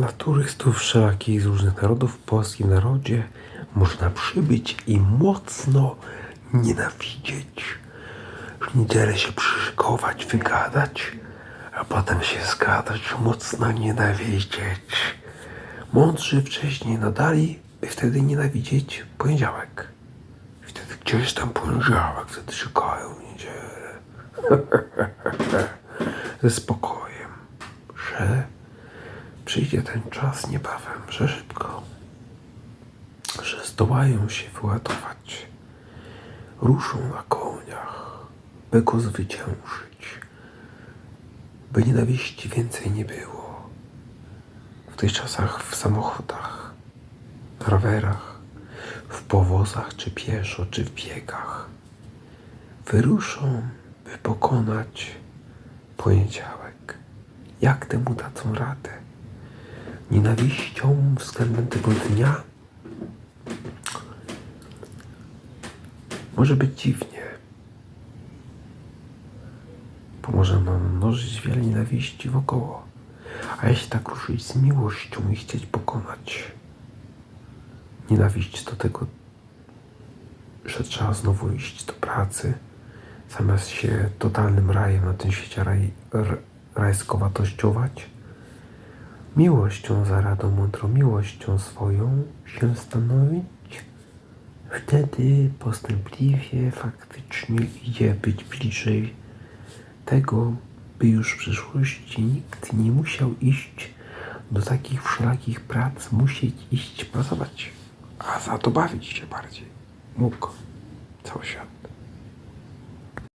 Dla turystów wszelakich z różnych narodów w polskim narodzie można przybyć i mocno nienawidzieć. W niedzielę się przyszykować, wygadać, a potem się zgadać, mocno nienawidzieć. Mądrzy wcześniej nadali, by wtedy nienawidzieć poniedziałek. Wtedy gdzieś tam poniedziałek, wtedy szykają w niedzielę. Ze spokojem, że przyjdzie ten czas niebawem, że szybko, że zdołają się wyładować, ruszą na koniach, by go zwyciężyć, by nienawiści więcej nie było. W tych czasach w samochodach, rowerach, w powozach, czy pieszo, czy w biegach, wyruszą, by pokonać poniedziałek. Jak temu dadzą radę? Nienawiścią względem tego dnia? Może być dziwnie. Bo może nam mnożyć wiele nienawiści wokoło. A jeśli tak ruszyć z miłością i chcieć pokonać nienawiść do tego, że trzeba znowu iść do pracy, zamiast się totalnym rajem na tym świecie raj, rajskowatościować, miłością za radą mądrą, miłością swoją się stanowić, wtedy postępliwie faktycznie idzie być bliżej tego, by już w przyszłości nikt nie musiał iść do takich wszelakich prac, musieć iść pracować, a za to bawić się bardziej. Mógł cały świat.